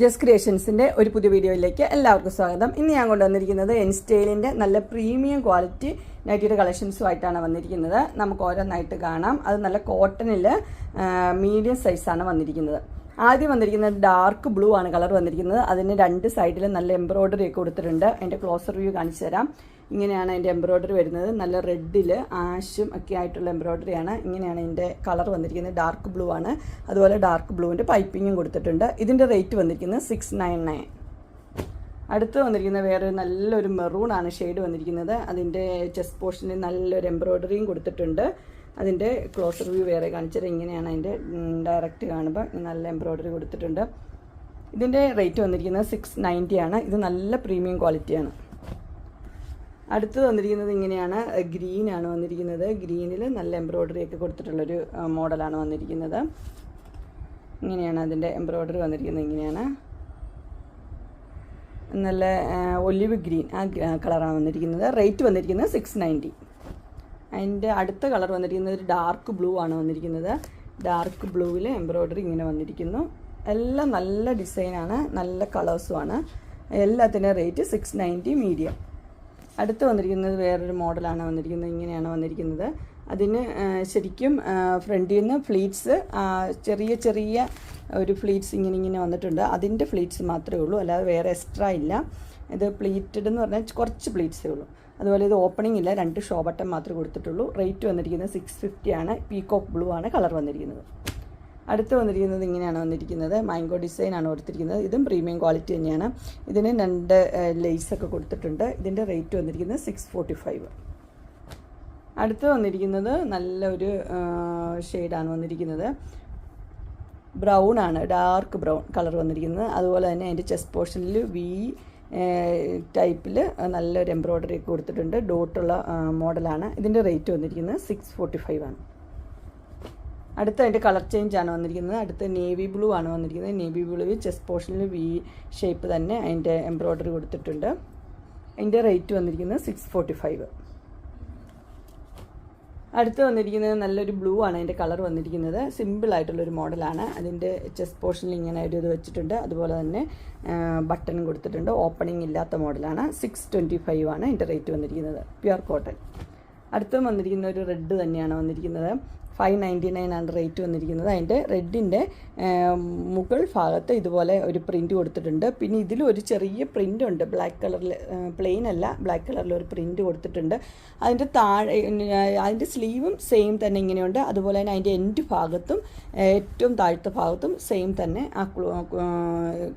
ജസ് ക്രിയേഷൻസിന്റെ ഒരു പുതിയ വീഡിയോയിലേക്ക് എല്ലാവർക്കും സ്വാഗതം. ഇന്ന് ഞാൻ കൊണ്ടുവന്നിരിക്കുന്നത് എൻസ്റ്റൈലിന്റെ നല്ല പ്രീമിയം ക്വാളിറ്റി നൈറ്റിയുടെ കളക്ഷൻസുമായിട്ടാണ് വന്നിരിക്കുന്നത്. നമുക്ക് ഓരോന്നായിട്ട് കാണാം. അത് നല്ല കോട്ടണിൽ മീഡിയം സൈസാണ് വന്നിരിക്കുന്നത്. ആദ്യം വന്നിരിക്കുന്നത് ഡാർക്ക് ബ്ലൂ ആണ് കളർ വന്നിരിക്കുന്നത്. അതിന് രണ്ട് സൈഡിൽ നല്ല എംബ്രോയ്ഡറി ഒക്കെ കൊടുത്തിട്ടുണ്ട്. അതിന്റെ ക്ലോസർ വ്യൂ കാണിച്ചു തരാം. ഇങ്ങനെയാണ് അതിന്റെ എംബ്രോയ്ഡറി വരുന്നത്. നല്ല റെഡിൽ ആഷും ഒക്കെ ആയിട്ടുള്ള എംബ്രോയ്ഡറി ആണ്. ഇങ്ങനെയാണ് അതിന്റെ കളർ വന്നിരിക്കുന്നത്. ഡാർക്ക് ബ്ലൂ ആണ്. അതുപോലെ ഡാർക്ക് ബ്ലൂവിന്റെ പൈപ്പിങ്ങും കൊടുത്തിട്ടുണ്ട്. ഇതിന്റെ റേറ്റ് വന്നിരിക്കുന്നത് സിക്സ് നയൻ നയൻ അടുത്ത് വന്നിരിക്കുന്ന വേറൊരു നല്ലൊരു മെറൂൺ ആണ് ഷെയ്ഡ് വന്നിരിക്കുന്നത്. അതിന്റെ ചെസ്റ്റ് പോർഷനിൽ നല്ലൊരു എംബ്രോയ്ഡറിയും കൊടുത്തിട്ടുണ്ട്. അതിന്റെ ക്ലോസർ വ്യൂ വേറെ കാണിച്ചത്. ഇങ്ങനെയാണ് അതിന്റെ ഡയറക്റ്റ് കാണുമ്പോൾ നല്ല എംബ്രോയ്ഡറി കൊടുത്തിട്ടുണ്ട്. ഇതിന്റെ റേറ്റ് വന്നിരിക്കുന്നത് സിക്സ് നയന്റി ആണ്. ഇത് നല്ല പ്രീമിയം ക്വാളിറ്റിയാണ് അടുത്ത് വന്നിരിക്കുന്നത് ഇങ്ങനെയാണ്. ഗ്രീൻ ആണ് വന്നിരിക്കുന്നത്. ഗ്രീനിൽ നല്ല എംബ്രോയ്ഡറി ഒക്കെ കൊടുത്തിട്ടുള്ളൊരു മോഡലാണ് വന്നിരിക്കുന്നത്. ഇങ്ങനെയാണ് അതിന്റെ എംബ്രോയ്ഡറി വന്നിരിക്കുന്നത്. ഇങ്ങനെയാണ്. നല്ല ഒലിവ് ഗ്രീൻ ആ കളറാണ് വന്നിരിക്കുന്നത്. റേറ്റ് വന്നിരിക്കുന്നത് സിക്സ് നയന്റി അതിന്റെ അടുത്ത കളർ വന്നിരിക്കുന്നത് ഒരു ഡാർക്ക് ബ്ലൂ ആണ് വന്നിരിക്കുന്നത്. ഡാർക്ക് ബ്ലൂവിൽ എംബ്രോയ്ഡറി ഇങ്ങനെ വന്നിരിക്കുന്നു. എല്ലാം നല്ല ഡിസൈനാണ് നല്ല കളേഴ്സുമാണ് എല്ലാത്തിന്റെ റേറ്റ് സിക്സ് നയന്റി മീഡിയം അടുത്ത് വന്നിരിക്കുന്നത് വേറൊരു മോഡലാണ് വന്നിരിക്കുന്നത് ഇങ്ങനെയാണ് വന്നിരിക്കുന്നത്. അതിന് ശരിക്കും ഫ്രണ്ടിൽ നിന്ന് ഫ്ലീറ്റ്സ് ചെറിയ ചെറിയ ഒരു ഫ്ലീറ്റ്സ് ഇങ്ങനെ ഇങ്ങനെ വന്നിട്ടുണ്ട്. അതിന്റെ ഫ്ലീറ്റ്സ് മാത്രമേ ഉള്ളൂ അല്ലാതെ വേറെ എക്സ്ട്രാ ഇല്ല. ഇത് പ്ലീറ്റഡ് എന്ന് പറഞ്ഞാൽ കുറച്ച് പ്ലീറ്റ്സേ ഉള്ളൂ. അതുപോലെ ഇത് ഓപ്പണിംഗ് ഇല്ല രണ്ട് ഷോ ബട്ടൺ മാത്രമേ കൊടുത്തിട്ടുള്ളൂ. റേറ്റ് വന്നിരിക്കുന്നത് സിക്സ് ആണ്. പീകോക്ക് ബ്ലൂ ആണ് കളർ വന്നിരിക്കുന്നത്. അടുത്ത് വന്നിരിക്കുന്നത് ഇങ്ങനെയാണ് വന്നിരിക്കുന്നത്. മാംഗോ ഡിസൈൻ ആണ് കൊടുത്തിരിക്കുന്നത്. ഇതും പ്രീമിയം ക്വാളിറ്റി തന്നെയാണ്. ഇതിന് രണ്ട് ലേസൊക്കെ കൊടുത്തിട്ടുണ്ട്. ഇതിന്റെ റേറ്റ് വന്നിരിക്കുന്നത് സിക്സ് അടുത്ത് വന്നിരിക്കുന്നത് നല്ലൊരു ഷെയ്ഡാണ് വന്നിരിക്കുന്നത്. ബ്രൗൺ ആണ് ഡാർക്ക് ബ്രൗൺ കളർ വന്നിരിക്കുന്നത്. അതുപോലെ തന്നെ അതിന്റെ ചെസ്റ്റ് പോർഷനിൽ വി ടൈപ്പിൽ നല്ലൊരു എംബ്രോയ്ഡറി കൊടുത്തിട്ടുണ്ട്. ഡോട്ടുള്ള മോഡലാണ്. ഇതിന്റെ റേറ്റ് വന്നിരിക്കുന്നത് സിക്സ് ഫോർട്ടി ഫൈവ് ആണ്. അടുത്ത അതിന്റെ കളർ ചേഞ്ച് ആണ് വന്നിരിക്കുന്നത്. അടുത്ത നേവി ബ്ലൂ ആണ് വന്നിരിക്കുന്നത്. നേവി ബ്ലൂവിൽ ചെസ്റ്റ് പോർഷനിൽ വി ഷേപ്പ് തന്നെ അതിന്റെ എംബ്രോയ്ഡറി കൊടുത്തിട്ടുണ്ട്. അതിന്റെ റേറ്റ് വന്നിരിക്കുന്നത് സിക്സ് ഫോർട്ടി ഫൈവ് അടുത്ത് വന്നിരിക്കുന്നത് നല്ലൊരു ബ്ലൂ ആണ്. അതിന്റെ കളർ വന്നിരിക്കുന്നത് സിമ്പിൾ ആയിട്ടുള്ളൊരു മോഡലാണ്. അതിന്റെ ചെസ്റ്റ് പോർഷനിൽ ഇങ്ങനെ ഒരു ഇത് വെച്ചിട്ടുണ്ട്. അതുപോലെ തന്നെ ബട്ടൺ കൊടുത്തിട്ടുണ്ട്. ഓപ്പണിംഗ് ഇല്ലാത്ത മോഡലാണ്. സിക്സ് ട്വന്റി ഫൈവ് ആണ്. അതിന്റെ റേറ്റ് വന്നിരിക്കുന്നത്. Pure cotton. അടുത്തും വന്നിരിക്കുന്ന ഒരു റെഡ് തന്നെയാണ് വന്നിരിക്കുന്നത്. ഫൈവ് നയന്റി നയൻ ആണ് റേറ്റ് വന്നിരിക്കുന്നത്. അതിന്റെ റെഡിന്റെ മുകൾ ഭാഗത്ത് ഇതുപോലെ ഒരു പ്രിന്റ് കൊടുത്തിട്ടുണ്ട്. പിന്നെ ഇതിലും ഒരു ചെറിയ പ്രിന്റ് ഉണ്ട്. ബ്ലാക്ക് കളറിൽ പ്ലെയിൻ അല്ല. ബ്ലാക്ക് കളറിൽ ഒരു പ്രിന്റ് കൊടുത്തിട്ടുണ്ട്. അതിന്റെ താഴെ അതിന്റെ സ്ലീവും സെയിം തന്നെ ഇങ്ങനെയുണ്ട്. അതുപോലെ തന്നെ അതിന്റെ എൻഡ് ഭാഗത്തും ഏറ്റവും താഴത്തെ ഭാഗത്തും സെയിം തന്നെ ആ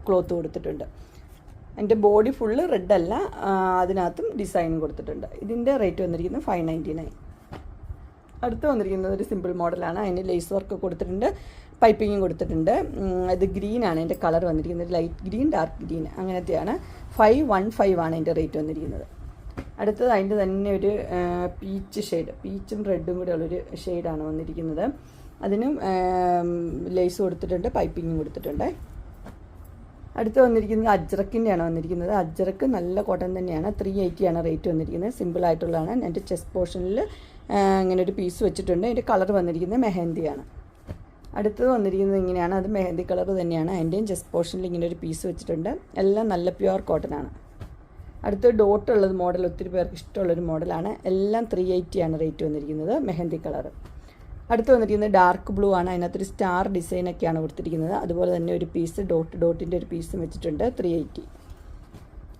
ക്ലോത്ത് കൊടുത്തിട്ടുണ്ട്. അതിന്റെ ബോഡി ഫുള്ള് റെഡല്ല അതിനകത്തും ഡിസൈൻ കൊടുത്തിട്ടുണ്ട്. ഇതിന്റെ റേറ്റ് വന്നിരിക്കുന്നത് ഫൈവ് നയന്റി നയൻ അടുത്ത് വന്നിരിക്കുന്നത് ഒരു സിമ്പിൾ മോഡലാണ് അതിന് ലേസ് വർക്ക് കൊടുത്തിട്ടുണ്ട്. പൈപ്പിങ്ങും കൊടുത്തിട്ടുണ്ട്. ഇത് ഗ്രീനാണ് അതിന്റെ കളർ വന്നിരിക്കുന്നത് ലൈറ്റ് ഗ്രീൻ ഡാർക്ക് ഗ്രീൻ അങ്ങനത്തെയാണ്. ഫൈവ് വൺ ഫൈവ് ആണ് അതിന്റെ റേറ്റ് വന്നിരിക്കുന്നത്. അടുത്തത് അതിന്റെ തന്നെ ഒരു പീച്ച് ഷെയ്ഡ് പീച്ചും റെഡും കൂടെ ഉള്ളൊരു ഷെയ്ഡാണ് വന്നിരിക്കുന്നത്. അതിനും ലേസ് കൊടുത്തിട്ടുണ്ട് പൈപ്പിങ്ങും കൊടുത്തിട്ടുണ്ട്. അടുത്ത് വന്നിരിക്കുന്നത് അജ്രക്കിന്റെയാണ് വന്നിരിക്കുന്നത്. അജ്രക്ക് നല്ല കോട്ടൺ തന്നെയാണ്. ത്രീ എയ്റ്റിയാണ് റേറ്റ് വന്നിരിക്കുന്നത്. സിമ്പിൾ ആയിട്ടുള്ളതാണ്. എന്റെ ചെസ്റ്റ് പോർഷനിൽ ഇങ്ങനെ ഒരു പീസ് വെച്ചിട്ടുണ്ട്. അതിന്റെ കളർ വന്നിരിക്കുന്നത് മെഹന്തിയാണ്. അടുത്തത് വന്നിരിക്കുന്നത് ഇങ്ങനെയാണ്. അത് മെഹന്തി കളർ തന്നെയാണ്. അതിന്റെയും ചെസ്റ്റ് പോർഷനിൽ ഇങ്ങനെ ഒരു പീസ് വെച്ചിട്ടുണ്ട്. എല്ലാം നല്ല പ്യുവർ കോട്ടൺ ആണ്. അടുത്ത ഡോട്ട് ഉള്ളത് മോഡൽ ഒത്തിരി പേർക്ക് ഇഷ്ടമുള്ളൊരു മോഡലാണ് എല്ലാം ത്രീ എയ്റ്റിയാണ് റേറ്റ് വന്നിരിക്കുന്നത്. മെഹന്തി കളർ അടുത്ത് വന്നിരിക്കുന്നത് ഡാർക്ക് ബ്ലൂ ആണ്. അതിനകത്തൊരു സ്റ്റാർ ഡിസൈനൊക്കെയാണ് കൊടുത്തിരിക്കുന്നത്. അതുപോലെ തന്നെ ഒരു പീസ് ഡോട്ട് ഡോട്ടിന്റെ ഒരു പീസും വെച്ചിട്ടുണ്ട്. ത്രീ എയ്റ്റി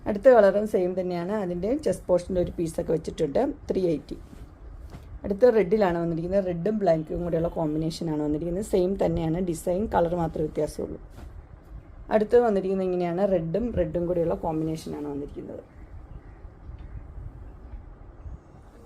അടുത്ത കളറും സെയിം തന്നെയാണ്. അതിന്റെ ചെസ്റ്റ് പോർഷന്റെ ഒരു പീസൊക്കെ വെച്ചിട്ടുണ്ട്. ത്രീ എയ്റ്റി അടുത്ത റെഡിലാണ് വന്നിരിക്കുന്നത്. റെഡും ബ്ലാക്കും കൂടെയുള്ള കോമ്പിനേഷനാണ് വന്നിരിക്കുന്നത്. സെയിം തന്നെയാണ്. ഡിസൈൻ കളർ മാത്രമേ വ്യത്യാസമുള്ളൂ. അടുത്ത് വന്നിരിക്കുന്നത് ഇങ്ങനെയാണ്. റെഡും റെഡും കൂടെയുള്ള കോമ്പിനേഷനാണ് വന്നിരിക്കുന്നത്.